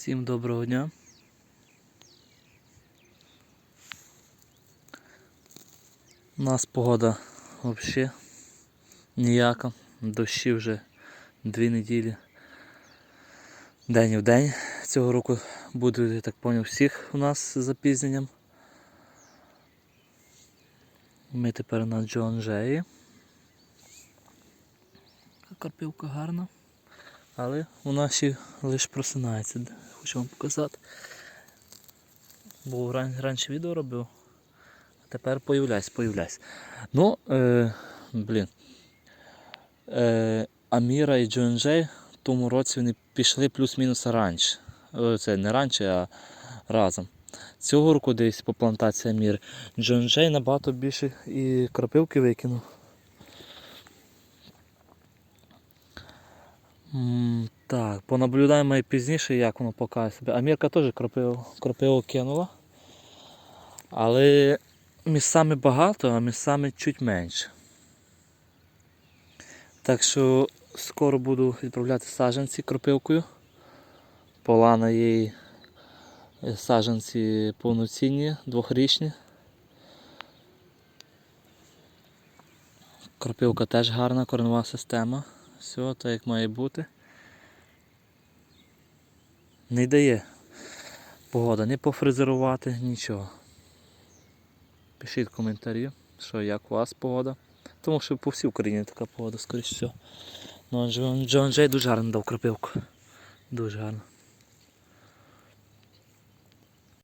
Всім доброго дня. У нас погода взагалі ніяка. Дощі вже дві неділі. День в день. Цього року буде, я так зрозумів, всіх у нас з запізненням. Ми тепер на Джонжеї. Карпівка гарна. Але вона ще лише просинається. Хочу вам показати. Бо ран, раніше відео робив, а тепер появляйся, появляйся. Ну, е, блін. Е, Аміра і Джонджей в тому році вони пішли плюс-мінус раніше. Е, Це не раніше, а разом. Цього року десь по плантації Аміри. Джонджей набагато більше і крапивки викинув. Так, понаблюдаємо і пізніше, як воно покаже себе. Амірка теж кропиву, кропиву кинула. Але місцями багато, а місцями чуть менше. Так що скоро буду відправляти саджанці кропивкою. Полана її саджанці повноцінні, двохрічні. Кропивка теж гарна, коренова система. Все так як має бути. Не дає погода не пофрезерувати, нічого. Пишіть коментарі, що як у вас погода. Тому що по всій Україні така погода, скоріш всього. Ну, Джон, Джей дуже гарно дав крапивку. Дуже гарно.